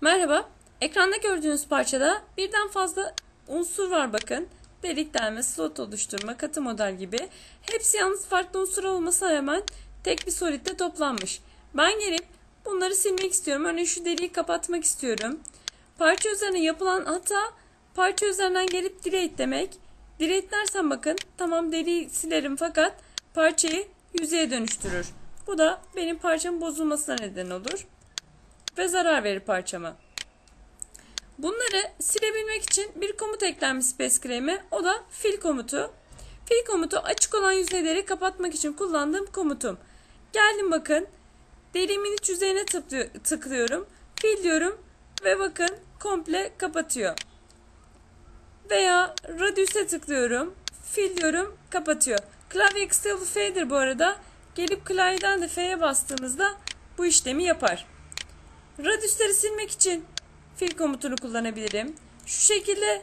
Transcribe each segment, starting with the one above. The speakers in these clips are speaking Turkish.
Merhaba. Ekranda gördüğünüz parçada birden fazla unsur var bakın. Delik delme, slot oluşturma, katı model gibi. Hepsi yalnız farklı unsur olmasına rağmen tek bir solitte toplanmış. Ben gelip bunları silmek istiyorum. Örneğin şu deliği kapatmak istiyorum. Parça üzerine yapılan hata parça üzerinden gelip delete demek. Delete dersen bakın tamam deliği silerim fakat parçayı yüzeye dönüştürür. Bu da benim parçamın bozulmasına neden olur ve zarar verir parçama. Bunları silebilmek için bir komut eklenmiş Space Cream'e. O da fill komutu. Fill komutu açık olan yüzeyleri kapatmak için kullandığım komutum. Geldim bakın. Deliğimin iç yüzeyine tıklıyor- tıklıyorum. Fill diyorum ve bakın komple kapatıyor. Veya radius'e tıklıyorum. Fill diyorum kapatıyor. Klavye External Fader bu arada. Gelip klavyeden de F'ye bastığımızda bu işlemi yapar. Radius'ları silmek için fill komutunu kullanabilirim. Şu şekilde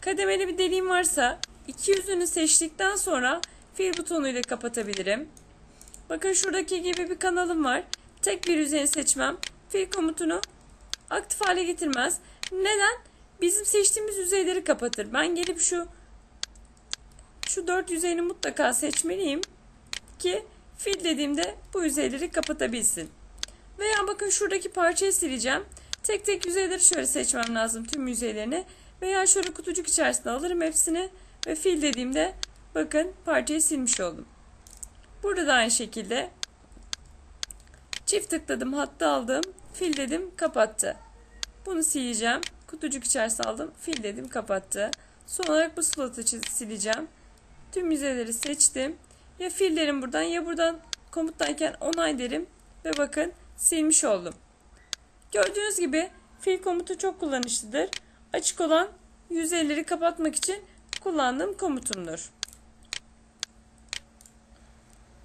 kademeli bir deliğim varsa iki yüzünü seçtikten sonra fill butonuyla kapatabilirim. Bakın şuradaki gibi bir kanalım var. Tek bir yüzeyini seçmem. Fill komutunu aktif hale getirmez. Neden? Bizim seçtiğimiz yüzeyleri kapatır. Ben gelip şu şu dört yüzeyini mutlaka seçmeliyim ki fill dediğimde bu yüzeyleri kapatabilsin. Veya bakın şuradaki parçayı sileceğim. Tek tek yüzeyleri şöyle seçmem lazım tüm yüzeylerini. Veya şöyle kutucuk içerisine alırım hepsini ve fil dediğimde bakın parçayı silmiş oldum. Burada da aynı şekilde çift tıkladım hatta aldım fil dedim kapattı. Bunu sileceğim. Kutucuk içerisine aldım fil dedim kapattı. Son olarak bu slotu sileceğim. Tüm yüzeyleri seçtim. Ya fil derim buradan ya buradan komuttayken onay derim ve bakın silmiş oldum. Gördüğünüz gibi fill komutu çok kullanışlıdır. Açık olan yüzeyleri kapatmak için kullandığım komutumdur.